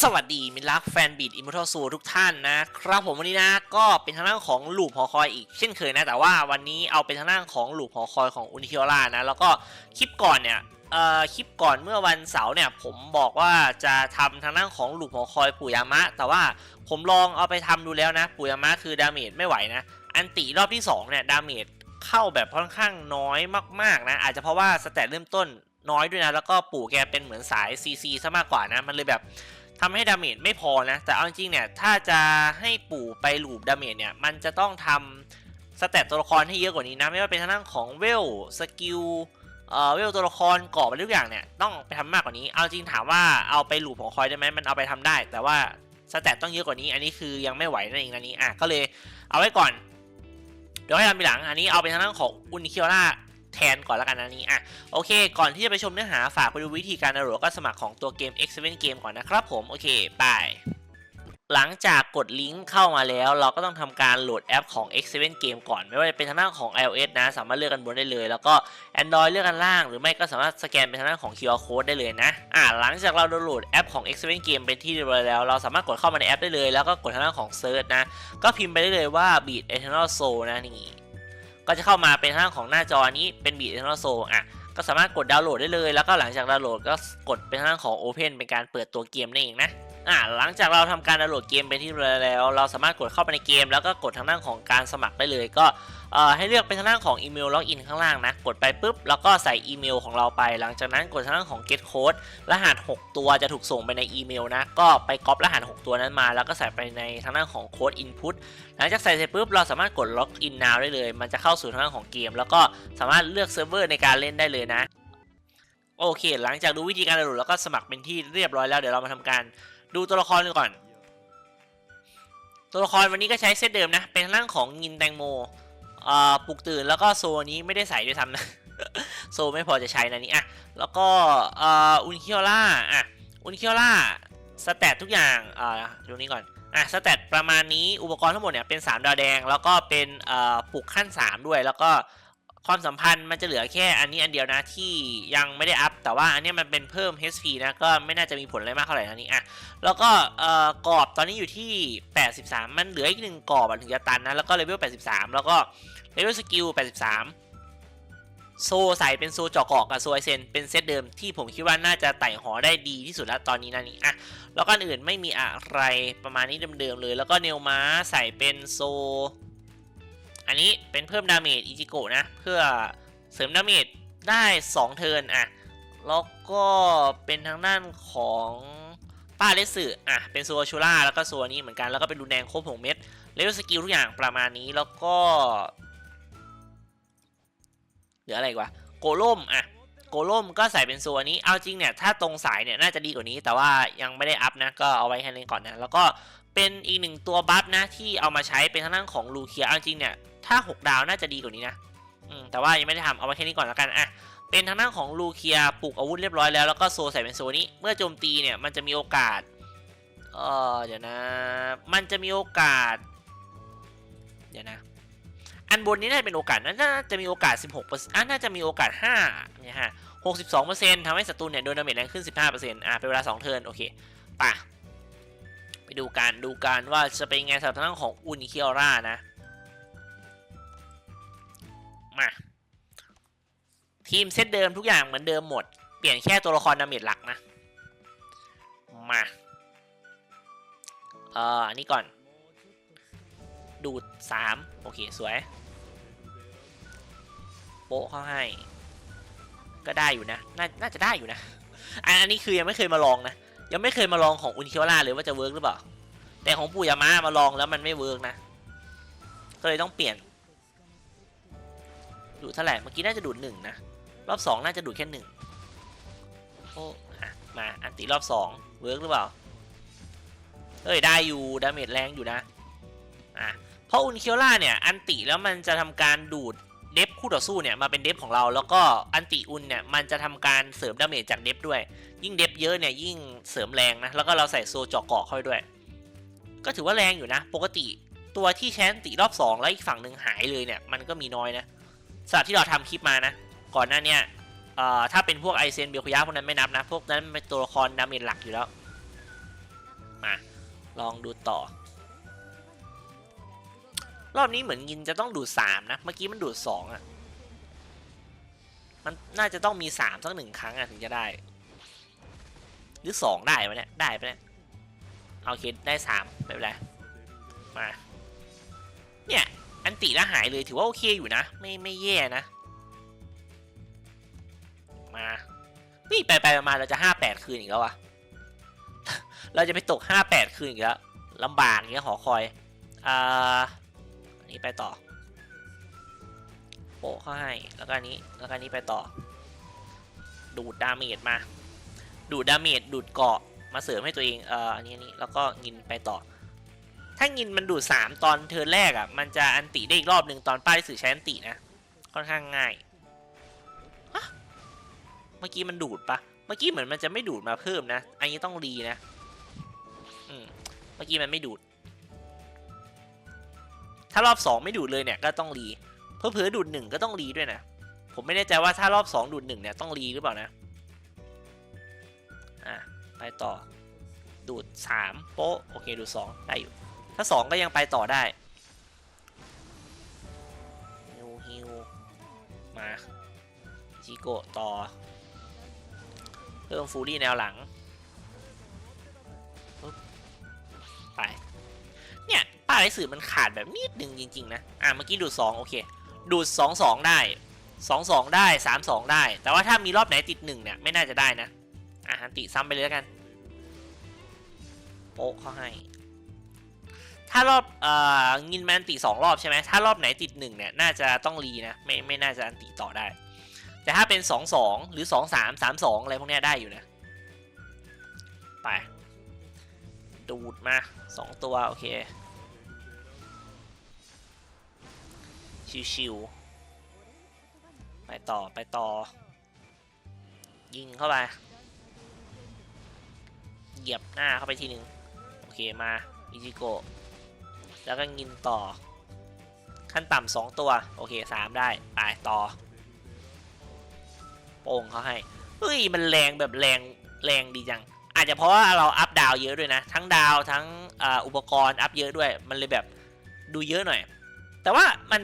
สวัสดีมิตรรักแฟนบีดอิมมอร์ทัลซูทุกท่านนะครับผมวันนี้นะก็เป็นทางด้านของลูปหอคอยอีกเช่นเคยนะ แต่ว่าวันนี้เอาเป็นทางด้านของลูปหอคอยของอุนิคิโอล่านะ แล้วก็คลิปก่อนเนี่ยเอ่อคลิปก่อนเมื่อวันเสาร์เนี่ยผมบอกว่าจะทำทางด้านของลูปหอคอยปุยามะ แต่ว่าผมลองเอาไปทำดูแล้วนะปุยามะคือดาเมจไม่ไหวนะอันติรอบที่สองเนี่ยดาเมจเข้าแบบค่อนข้างน้อยมากๆนะอาจจะเพราะว่าสแตทเริ่มต้นน้อยด้วยนะแล้วก็ปู่แกเป็นเหมือนสาย CC ซะมากกว่านะมันเลยแบบ ทำให้ดาเมจไม่พอนะ แต่เอาจริงๆเนี่ย ถ้าจะให้ปู่ไปหลูปดาเมจเนี่ย มันจะต้องทำสเตตตัวละครให้เยอะกว่านี้นะ ไม่ว่าเป็นทางด้านของเวลสกิลเอ่อเวลตัวละครกรอบอะไรทุกอย่างเนี่ยต้องไปทำมากกว่านี้ เอาจริงถามว่าเอาไปหลูปของคอยได้ไหมมันเอาไปทำได้ แต่ว่าสเตตต้องเยอะกว่านี้ อันนี้คือยังไม่ไหวนั่นเองนะนี้อะก็เลยเอาไว้ก่อน เดี๋ยวให้ทำทีหลัง อันนี้เอาไปทางด้านของอุนิคิโอล่า แทนก่อนล้วกันนะนี้อะโอเค ก่อนที่จะไปชมเนื้อหาฝากไปดูวิธีการดาวน์โหลดก็สมัครของตัวเกม X7 Game ก่อนนะครับผมโอเคไปหลังจากกดลิงก์เข้ามาแล้ว เราก็ต้องทำการโหลดแอปของ X7 Game ก่อน ไม่ว่าจะเป็นทางด้านของ iOS นะ สามารถเลือกกันบนได้เลย แล้วก็ Android เลือกกันล่าง หรือไม่ก็สามารถสแกนเป็นทางด้านของ QR Code ได้เลยนะอ่าหลังจากเราดาวน์โหลดแอปของ X7 Game เป็นที่เรียบร้อยแล้ว เราสามารถกดเข้ามาในแอปได้เลย แล้วก็กดทางด้านของ Search นะ ก็พิมพ์ไปได้เลยว่า Beat Eternal Soul นะนี่ ก็จะเข้ามาเป็นทางด้างของหน้าจอนี้เป็นบีเอ็นโซอะก็สามารถกดดาวน์โหลดได้เลย แล้วก็หลังจากดาวน์โหลดก็กดเป็นทางด้างของ Open เป็นการเปิดตัวเกมนั่นเองนะ อ่าหลังจากเราทำการดาวน์โหลดเกมเป็นที่เรียบร้อยแล้ว เราสามารถกดเข้าไปในเกม แล้วก็กดทางด้านของการสมัครได้เลย ก็ให้เลือกเป็นทางด้านของอีเมลล็อกอินข้างล่างนะ กดไปปุ๊บ แล้วก็ใส่อีเมลของเราไป หลังจากนั้นกดทางด้านของ get code รหัส 6 ตัวจะถูกส่งไปในอีเมลนะ ก็ไปก๊อปรหัส 6 ตัวนั้นมา แล้วก็ใส่ไปในทางด้านของโค้ด input หลังจากใส่เสร็จปุ๊บ เราสามารถกด log in now ได้เลย มันจะเข้าสู่ทางด้านของเกม แล้วก็สามารถเลือกเซิร์ฟเวอร์ในการเล่นได้เลยนะ โอเค หลังจากดูวิธีการดาวน์โหลดแล้วก็สมัครเป็นที่เรียบร้อยแล้ว เดี๋ยวเรามาทำการ ดูตัวละครก่อน ตัวละครวันนี้ก็ใช้เซตเดิมนะ เป็นทางของงินแตงโมปลุกตื่นแล้วก็โซนี้ไม่ได้ใส่ด้วยซ้ำนะ โซไม่พอจะใช้นะนี่อะแล้วก็อุนคิโอล่าอะอุนคิโอล่าสแตททุกอย่างอ่าดูนี้ก่อนอะสแตทประมาณนี้อุปกรณ์ทั้งหมดเนี่ยเป็น 3 ดาวแดง แล้วก็เป็นปลุกขั้น 3 ด้วยแล้วก็ ความสัมพันธ์มันจะเหลือแค่อันนี้อันเดียวนะที่ยังไม่ได้อัพ แต่ว่าอันนี้มันเป็นเพิ่ม HP นะก็ไม่น่าจะมีผลอะไรมากเท่าไหร่นะนี่อะแล้วก็เอ่อกรอบตอนนี้อยู่ที่ 83 มันเหลืออีกหนึ่งกรอบถึงจะตันนะแล้วก็เลเวล 83 แล้วก็เลเวลสกิล 83 โซใส่เป็นโซเจาะเกาะกับโซไอเซนเป็นเซตเดิมที่ผมคิดว่าน่าจะไต่หอได้ดีที่สุดแล้วตอนนี้นะนี่อะแล้วก็อันอื่นไม่มีอะไรประมาณนี้เดิมๆเลย แล้วก็เนลมาใส่เป็นโซ อันนี้เป็นเพิ่มดาเมจอิจิโกะนะ เพื่อเสริมดาเมจได้ 2 เทิร์นอะแล้วก็เป็นทางด้านของป้าเลสึอะเป็นโซชูล่าแล้วก็โซนี้เหมือนกันแล้วก็เป็นรูนแดงครบ6เม็ดเลเวลสกิลทุกอย่างประมาณนี้แล้วก็เหลืออะไรกวะโกล่มอะโกล่มก็ใส่เป็นโซนนี้เอาจริงเนี่ยถ้าตรงสายเนี่ยน่าจะดีกว่านี้ แต่ว่ายังไม่ได้อัพนะก็เอาไว้แค่นี้ก่อนนะแล้วก็ เป็นอีกหนึ่งตัวบัฟนะที่เอามาใช้เป็นทางด้านของลูเคียจริงเนี่ยถ้า 6 ดาวน่าจะดีกว่านี้นะแต่ว่ายังไม่ได้ทำเอาไว้แค่นี้ก่อนแล้วกันอะเป็นทางด้านของลูเคียปลูกอาวุธเรียบร้อยแล้วแล้วก็โซใส่เป็นโซนี้เมื่อโจมตีเนี่ยมันจะมีโอกาสเออเดี๋ยวนะ มันจะมีโอกาส เดี๋ยวนะ อันบนนี้น่าจะเป็นโอกาสน่าจะมีโอกาส 16%อะน่าจะมีโอกาส5เนี่ยฮะ62%ทำให้ศัตรูเนี่ยโดนดาเมจแรงขึ้น 15%อะเป็นเวลา 2 เทิร์นโอเคป่ะไป ดูการดูการว่าจะเป็นไงสำหรับทางด้านของอุนิคิออร่านะ มา ทีมเซตเดิมทุกอย่างเหมือนเดิมหมด เปลี่ยนแค่ตัวละครดาเมจหลักนะ มาเอ่ออันนี้ก่อน ดูด3โอเค สวย โปะเข้าให้ ก็ได้อยู่นะ น่าน่าจะได้อยู่นะ อันนี้คือยังไม่เคยมาลองนะ ยังไม่เคยมาลองของอุนิคิวล่าเลยว่าจะเวิร์กหรือเปล่า แต่ของปู่ยามามาลองแล้วมันไม่เวิร์กนะ ก็เลยต้องเปลี่ยน ดูเท่าไหร่ เมื่อกี้น่าจะดูดหนึ่งนะ รอบสองน่าจะดูดแค่หนึ่งโอ้อะมาอันติรอบสองเวิร์กหรือเปล่า เอ้ยได้อยู่ดาเมจแรงอยู่นะ อะเพราะอุนเคียวล่าเนี่ย อันติแล้วมันจะทำการดูด เดฟคู่ต่อสู้เนี่ยมาเป็นเดฟของเราแล้วก็อันติอุนเนี่ยมันจะทำการเสริมดาเมจจากเดฟด้วย ยิ่งเดฟเยอะเนี่ยยิ่งเสริมแรงนะแล้วก็เราใส่โซเจาะเกาะเข้าไปด้วย ก็ถือว่าแรงอยู่นะ ปกติตัวที่แชนติรอบ 2 แล้วอีกฝั่งหนึ่งหายเลยเนี่ยมันก็มีน้อยนะสำหรับที่เราทำคลิปมานะ ก่อนหน้าเนี่ยเอ่อถ้าเป็นพวกไอเซนเบลคุยะพวกนั้นไม่นับนะ พวกนั้นเป็นตัวละครดาเมจหลักอยู่แล้ว มาลองดูต่อ รอบนี้เหมือนยินจะต้องดูดสามนะ เมื่อกี้มันดูดสองอะ่ะ มันน่าจะต้องมีสามสักหนึ่งครั้งอะถึงจะได้ หรือสองได้ปะเนี่ย ได้ไปะเนี่ยเอาเคได้สามไม่เป็นไร มา เนี่ย อันติแล้วหายเลยถือว่าโอเคอยู่นะ ไม่ไม่แย่นะ มานี่ไปไปมาเราจะห้าแปดคืนอีกแล้ววะเราจะไปตกห้าแปดคืนอีกแล้วลำบากเงี้ยหอคอย อ่า นี้ไปต่อโปะเข้าให้แล้วก็อันนี้แล้วก็อันนี้ไปต่อ ดูดดาเมจมา ดูดดาเมจดูดเกาะมาเสริมให้ตัวเองเอ่ออันนี้นี้แล้วก็งินไปต่อ ถ้างินมันดูดสามตอนเทิร์นแรกอะมันจะอันติได้อีกรอบหนึ่งตอนป้ายสื่อใช้อันตินะค่อนข้างง่ายฮะเมื่อกี้มันดูดปะเมื่อกี้เหมือนมันจะไม่ดูดมาเพิ่มนะ อันนี้ต้องรีนะ อืม เมื่อกี้มันไม่ดูด ถ้ารอบสองไม่ดูดเลยเนี่ยก็ต้องรีเพื่อเผื่อดูดหนึ่งก็ต้องรีด้วยนะ ผมไม่แน่ใจว่าถ้ารอบสองดูดหนึ่งเนี่ยต้องรีหรือเปล่านะ อะไปต่อ ดูดสามโป๊ะโอเคดูดสองได้อยู่ ถ้าสองก็ยังไปต่อได้ฮิวฮิวมาจิโกะต่อ เพิ่มฟูรี่แนวหลังาไรสื่อมันขาดแบบนิดหนึ่งจริงๆนะ อะเมื่อกี้ดูดสองโอเค ดูดสองสองได้สองสองได้สามสองได้ แต่ว่าถ้ามีรอบไหนติดหนึ่งเนี่ย ไม่น่าจะได้นะ อะอันติซ้ำไปเลยแล้วกัน โป๊ะเขาให้ ถ้ารอบเอ่องินแมนติสองรอบใช่ไหมถ้ารอบไหนติดหนึ่งเนี่ย น่าจะต้องรีนะ ไม่ไม่น่าจะอันติต่อได้ แต่ถ้าเป็นสองสองหรือสองสามสามสองอะไรพวกนี้ได้อยู่นะ ไป ดูดมาสองตัว โอเค ชิวๆไปต่อไปต่อ ยิงเข้าไป เหยียบหน้าเข้าไปทีหนึ่งโอเคมาอิจิโกะแล้วก็งินต่อ ขั้นต่ำสองตัว โอเคสามได้ตายต่อ โป่งเขาให้เฮ้ยมันแรงแบบแรงแรงดีจัง อาจจะเพราะว่าเราอัพดาวเยอะด้วยนะ ทั้งดาวทั้งออุปกรณ์อัพเยอะด้วย มันเลยแบบดูเยอะหน่อย แต่ว่ามัน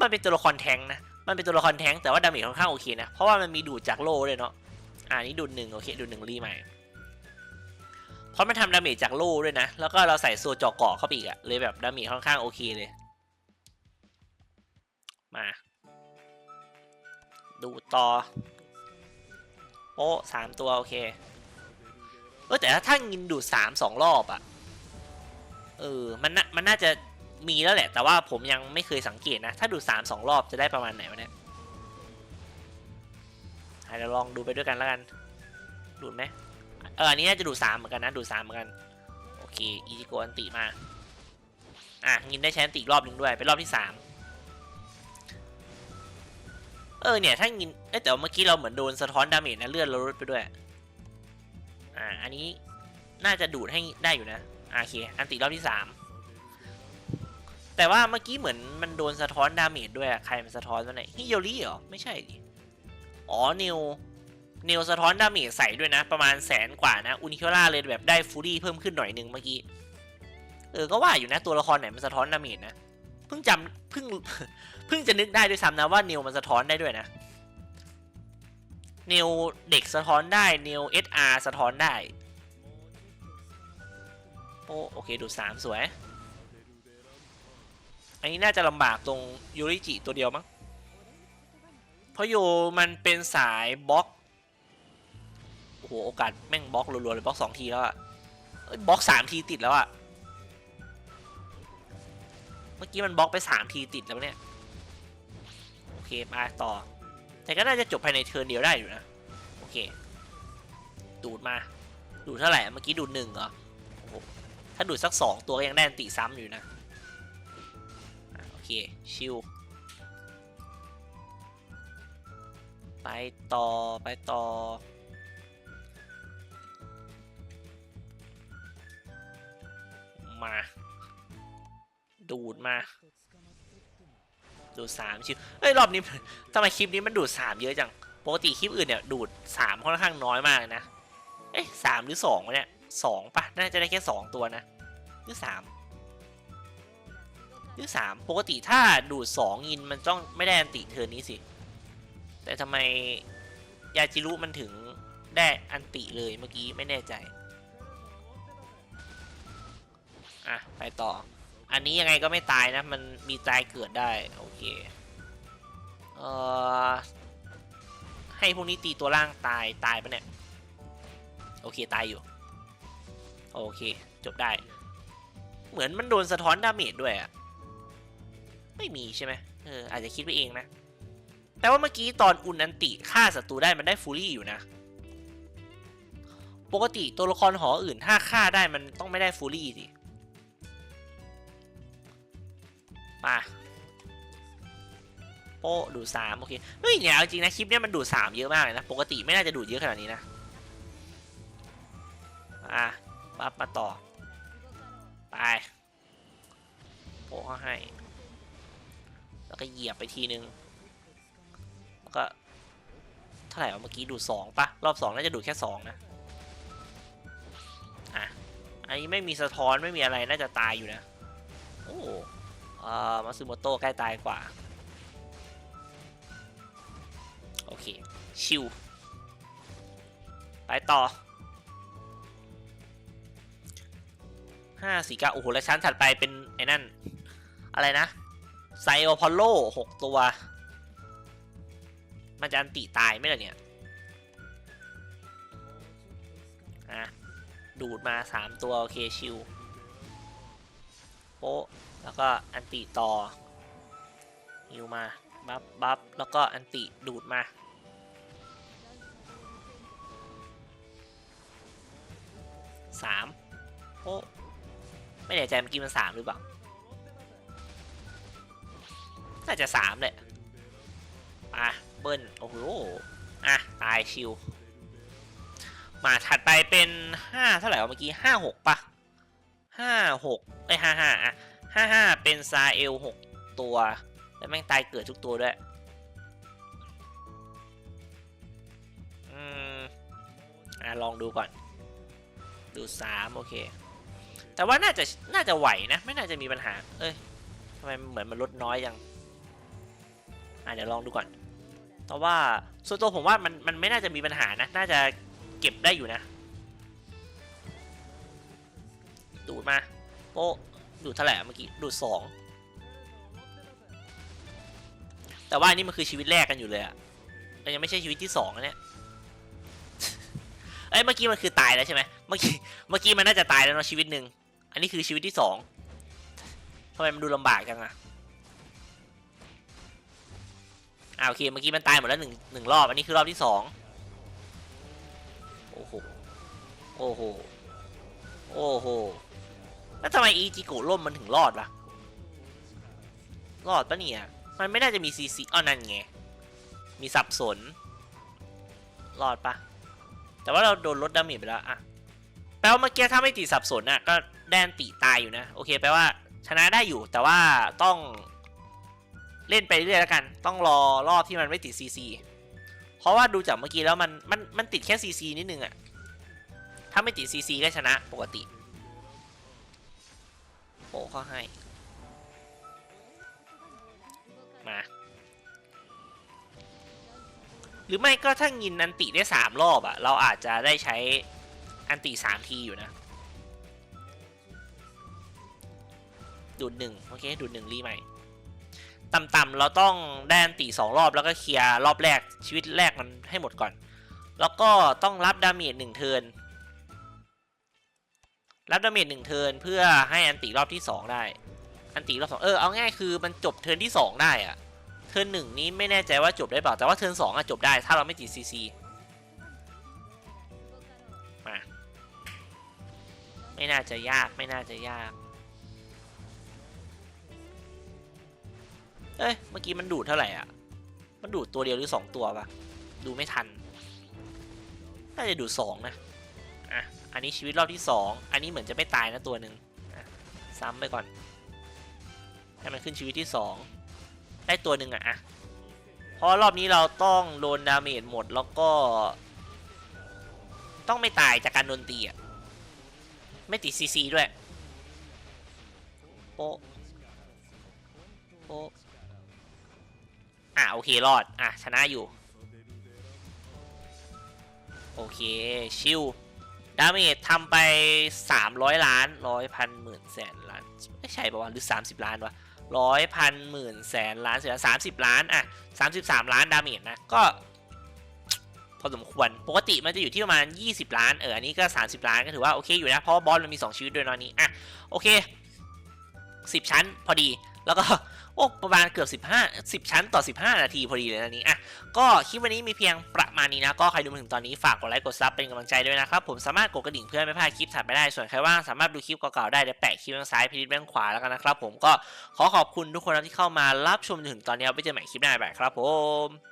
มันเป็นตัวละครแทงนะ มันเป็นตัวละครแทงแต่ว่าดาเมจค่อนข้างโอเคนะ เพราะว่ามันมีดูดจากโล่ด้วยเนาะ อ่านี่ดูดหนึ่งโอเคดูดหนึ่งรีใหม่ เพราะมันทำดาเมจจากโล่ด้วยนะ แล้วก็เราใส่โซจอกเกาะเข้าไปอีกอะเลยแบบดาเมจค่อนข้างโอเคเลย มา ดูต่อโอ้สามตัวโอเค เออแต่ถ้าท่านกินดูดสามสองรอบอะเออมันน่ามันน่าจะ มีแล้วแหละ แต่ว่าผมยังไม่เคยสังเกตนะ ถ้าดูสามสองรอบจะได้ประมาณไหนวะเนี่ยเราลองดูไปด้วยกันแล้วกัน ดูดไหมเอออันนี้น่าจะดูสามเหมือนกันนะ ดูสามเหมือนกัน โอเค อีจิโกอันติมา อะยินได้ใช้อันติอีกรอบหนึ่งด้วย เป็นรอบที่สามเออเนี่ย ถ้ายินเอ้แต่เมื่อกี้เราเหมือนโดนสะท้อนดาเมจนะเลือดเราลดไปด้วย อ่า อันนี้น่าจะดูดให้ได้อยู่นะ โอเค อันติรอบที่สาม แต่ว่าเมื่อกี้เหมือนมันโดนสะท้อนดาเมจด้วยอะใครมันสะท้อนตัวไหนฮิโยริเหรอ ไม่ใช่ดิอ๋อเนวเนวสะท้อนดาเมจใส่ด้วยนะ ประมาณแสนกว่านะอุนิเคิล่าเลยแบบได้ฟูรี่เพิ่มขึ้นหน่อยหนึ่งเมื่อกี้เออก็ว่าอยู่นะตัวละครไหนมันสะท้อนดาเมจนะเพิ่งจำเพิ่งเพิ่งจะนึกได้ด้วยซ้ำนะว่าเนวมันสะท้อนได้ด้วยนะเนวเด็กสะท้อนได้เนวเอสอาร์สะท้อนได้โอ้โอเคดูสามสวย อันนี้น่าจะลำบากตรงยูริจิตัวเดียวมั้ง เพราะโยมันเป็นสายบล็อก โอ้โห โอกาสแม่งบล็อกรัวๆเลยบล็อกสองทีแล้วอะเอ้ยบล็อกสามทีติดแล้วอะเมื่อกี้มันบล็อกไปสามทีติดแล้วเนี่ย โอเคมาต่อ แต่ก็น่าจะจบภายในเทิร์นเดียวได้อยู่นะ โอเค ดูดมา ดูดเท่าไหร่ เมื่อกี้ดูดหนึ่งเหรอ โอ้โห ถ้าดูดสักสองตัวก็ยังได้อันติซ้ำอยู่นะ ชิลไปต่อไปต่อ มา ดูดมา ดูดสามชิวเอ้ย รอบนี้ทำไมคลิปนี้มันดูดสามเยอะจัง ปกติคลิปอื่นเนี่ย ดูดสามค่อนข้างน้อยมากนะ เอ๊ะสามหรือสองวะเนี่ยสองปะน่าจะได้แค่สองตัวนะ หรือสาม หรือสามปกติถ้าดูดสองยินมันต้องไม่ได้อันติเทิร์นนี้สิ แต่ทำไมยาจิรุมันถึงได้อันติเลยเมื่อกี้ไม่แน่ใจ อะ ไปต่อ อันนี้ยังไงก็ไม่ตายนะ มันมีตายเกิดได้ โอเค เอ่อ ให้พวกนี้ตีตัวล่างตายตายปะเนี่ย โอเค ตายอยู่ โอเค จบได้ เหมือนมันโดนสะท้อนดาเมจด้วยอะ ไม่มีใช่ไหมเอออาจจะคิดไปเองนะแต่ว่าเมื่อกี้ตอนอุนันติฆ่าศัตรูได้มันได้ฟูรี่อยู่นะ ปกติตัวละครหออื่นถ้าฆ่าได้มันต้องไม่ได้ฟูรี่สิมาโป้ดูดสามโอเคเฮ้ยเนี่ยจริงนะคลิปเนี้ยมันดูดสามเยอะมากเลยนะ ปกติไม่น่าจะดูดเยอะขนาดนี้นะอะปั๊บมาต่อ ไปโป้ให้ แล้วก็เหยียบไปทีนึงแล้วก็เท่าไหร่วะเมื่อกี้ดูดสองปะรอบสองน่าจะดูดแค่สองนะอะอันนี้ไม่มีสะท้อนไม่มีอะไรน่าจะตายอยู่นะโอ้เอ่อมาซึโมโตะใกล้ตายกว่าโอเคชิวไปต่อห้าสี่เก้าโอ้โห แล้วชั้นถัดไปเป็นไอ้นั่น อะไรนะ ไซโอพอลโลหกตัว มันจะอันติตายไหมล่ะเนี่ยอะดูดมาสามตัวโอเคชิวโป๊ะแล้วก็อันติต่อฮิวมาบัฟบัฟแล้วก็อันติดูดมาสามโอ้ไม่แน่ใจเมื่อกี้มันสามหรือเปล่า น่าจะสามแหละมาเบิ้ลโอ้โหอะตายชิว มาถัดไปเป็นห้าเท่าไหร่เมื่อกี้ห้าหกปะห้าหกไอ้ห้าห้าอะห้าห้าเป็นซาเอลหกตัว แล้วแม่งตายเกิดทุกตัวด้วยอืมอะลองดูก่อน ดูสามโอเค แต่ว่าน่าจะน่าจะไหวนะ ไม่น่าจะมีปัญหา เอ้ยทำไมเหมือนมันลดน้อยยัง อะเดี๋ยวลองดูก่อนแต่ว่าส่วนตัวผมว่ามันมันไม่น่าจะมีปัญหานะ น่าจะเก็บได้อยู่นะ ดูดมาโป๊ะดูดเท่าไหร่อะเมื่อกี้ ดูดสอง แต่ว่าอันนี้มันคือชีวิตแรกกันอยู่เลยอะยังไม่ใช่ชีวิตที่สองอะเนี่ยเอ้ยเมื่อกี้มันคือตายแล้วใช่ไหมเมื่อกี้เมื่อกี้มันน่าจะตายแล้วเนาะชีวิตหนึ่งอันนี้คือชีวิตที่สองทำไมมันดูลำบากจังอะ อ่าโอเคเมื่อกี้มันตายหมดแล้วหนึ่งหนึ่งรอบ อันนี้คือรอบที่สองโอ้โห โอ้โห โอ้โห แล้วทำไมอีจิโกะล่มมันถึงรอดวะรอดปะเนี่ย มันไม่น่าจะมีซีซีอ้อนั่นไง มีสับสน รอดปะแต่ว่าเราโดนลดดาเมจไปแล้วอะแปลว่าเมื่อกี้ถ้าไม่ติดสับสนน่ะก็แดนติตายอยู่นะ โอเค แปลว่าชนะได้อยู่ แต่ว่าต้อง เล่นไปเรื่อยแล้วกัน ต้องรอรอบที่มันไม่ติดซีซีเพราะว่าดูจากเมื่อกี้แล้วมันมันมันติดแค่ซีซีนิดนึงอะถ้าไม่ติดซีซีก็ชนะปกติโอ้ข้อให้ มา หรือไม่ก็ถ้างินอันติได้สามรอบอะเราอาจจะได้ใช้อันติสามทีอยู่นะดูดหนึ่งโอเคดูดหนึ่งรีใหม่ ต่ำๆเราต้องได้อันติสองรอบแล้วก็เคลียร์รอบแรกชีวิตแรกมันให้หมดก่อน แล้วก็ต้องรับดาเมจหนึ่งเทินรับดาเมจหนึ่งเทินเพื่อให้อันติรอบที่สองได้อันติรอบสองเออเอาง่ายคือมันจบเทินที่สองได้อะเทินหนึ่งนี้ไม่แน่ใจว่าจบได้เปล่าแต่ว่าเทินสองอะจบได้ถ้าเราไม่ติดซีซีมาไม่น่าจะยากไม่น่าจะยาก เอ้ย เมื่อกี้มันดูดเท่าไหร่อะ มันดูดตัวเดียวหรือสองตัวปะดูไม่ทัน น่าจะดูดสองนะ อะ อันนี้ชีวิตรอบที่สองอันนี้เหมือนจะไม่ตายนะตัวหนึ่งซ้ำไปก่อน ให้มันขึ้นชีวิตที่สองได้ตัวหนึ่งอะอะเพราะรอบนี้เราต้องโดนดาเมจหมดแล้วก็ ต้องไม่ตายจากการโดนตีอะ ไม่ติดซีซีด้วยโป๊ะโป๊ะ อะโอเครอด อะชนะอยู่ โอเค ชิวดาเมจทำไป 300 ล้านร้อยพันหมื่นแสนล้านไม่ใช่ป่าวะหรือ 30 ล้านวะร้อยพันหมื่นแสนล้านเสียสามสิบล้าน อะ33ล้านดาเมจนะ ก็ พอสมควร ปกติมันจะอยู่ที่ประมาณ 20 ล้าน เออ อันนี้ก็ 30 ล้านก็ถือว่าโอเคอยู่นะ เพราะว่าบอสมันมี 2 ชีวิตด้วยนอนนี้ อะ โอเค 10 ชั้นพอดี แล้วก็ โอ้ประมาณเกือบ15 10 ชั้นต่อ 15 นาทีพอดีเลยนะนี้อะก็คลิปวันนี้มีเพียงประมาณนี้นะ ก็ใครดูมาถึงตอนนี้ฝากกดไลค์กดซับเป็นกำลังใจด้วยนะครับ ผมสามารถกดกระดิ่งเพื่อไม่พลาดคลิปถัดไปได้ส่วนใครว่างสามารถดูคลิปเก่าๆได้เดี๋ยวแปะคลิปทางซ้ายพิลิตแบงขวาแล้วกันนะครับผมก็ขอขอบคุณทุกคนที่เข้ามารับชมถึงตอนนี้ไว้เจอใหม่คลิปหน้าบ๊ายบายครับผม